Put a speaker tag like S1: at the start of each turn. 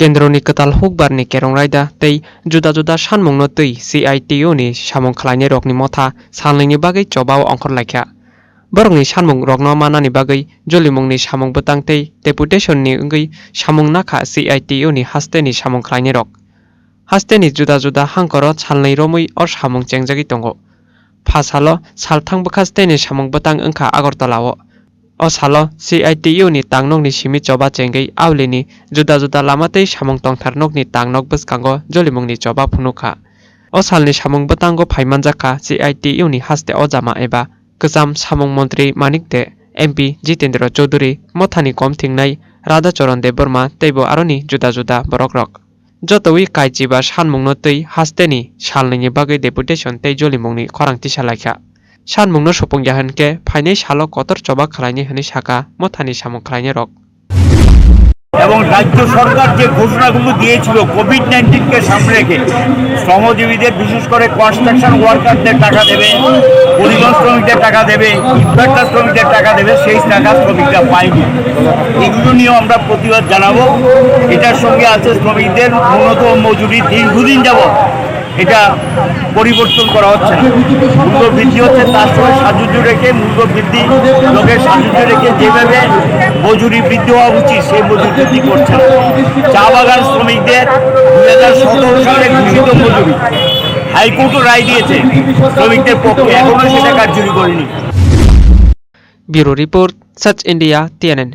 S1: কেন্দ্রনি কোতাল কেরং কেরংরাইদা তৈ জুদা জুদা সানমুংনো তৈ সিআইটিউনি সামং খালাইনি রকনি মথা সানলাইনি বাগে চবাও অংখরলাইখা বরংনি সানমুং রগ্ন মানানি বাগৈ জলিমুংনি সামং বতাং তৈ ডেপুটেশননি অঙ্গৈ সামং নাখা সিআইটিউনি হাস্তেনি সামং খালাইনি রক হাস্তেনি জুদা জুদা হাংকরত সালনাই রমুই অর সামং চেংজাগি দঙ্গ ফাসালো সালথাং বখাস্তেনি সামং বতাং অঙ্খা আগরতলাও o salo CITU ni tangnok ni simi choba chengui aulini juda juda lama tei samung tongtharnok ni tangnok bwskango jolimungni choba phunukha o salni samung bwtango phaimanjakha CITU ni haste o jama eba kwcham samung mantri manik de MP Jitendra Choudhury mothani kom thingnai Radhacharan Deborma teibo aroni juda juda borok rok jotoi kaichi ba sanmungno tui hasteni salnini bagui deputation tei jolimungni khorangti salaikha sanmungno supungya hinkhe phainai salo kotor choba khlaini hini saka mothani samung khlainai
S2: এবং রাজ্য সরকার যে ঘোষণাগুলো দিয়েছিল Covid নাইন্টিনকে সামনে রেখে, শ্রমজীবীদের, বিশেষ করে construction ওয়ার্কারদের টাকা দেবে, পরিবহন শ্রমিকদের টাকা দেবে ইনভার্টার শ্রমিকদের টাকা দেবে, সেই টাকা শ্রমিকরা পায়নি। এগুলো নিয়েও আমরা প্রতিবাদ জানাব। এটার সঙ্গে আছে শ্রমিকদের ন্যূনতম মজুরি। দীর্ঘদিন যাবত এটা পরিবর্তন করা হচ্ছে না। মূল্য বৃদ্ধি হচ্ছে, তার সঙ্গে সাজুজ্য রেখে মূল্য বৃদ্ধি, লোকের সাজুজ্য রেখে যেভাবে মজুরি বৃদ্ধি হওয়া উচিত, সেই মজুরি বৃদ্ধি করছে চা বাগান শ্রমিকদের দুই হাজার সতেরো সালে ঘোষিত মজুরি। হাইকোর্টও রায় দিয়েছে, শ্রমিকদের পক্ষে এখনও সেটা কার্যকরী করেনি।
S1: ব্যুরো রিপোর্ট, সাচ ইন্ডিয়া, টিএনএন।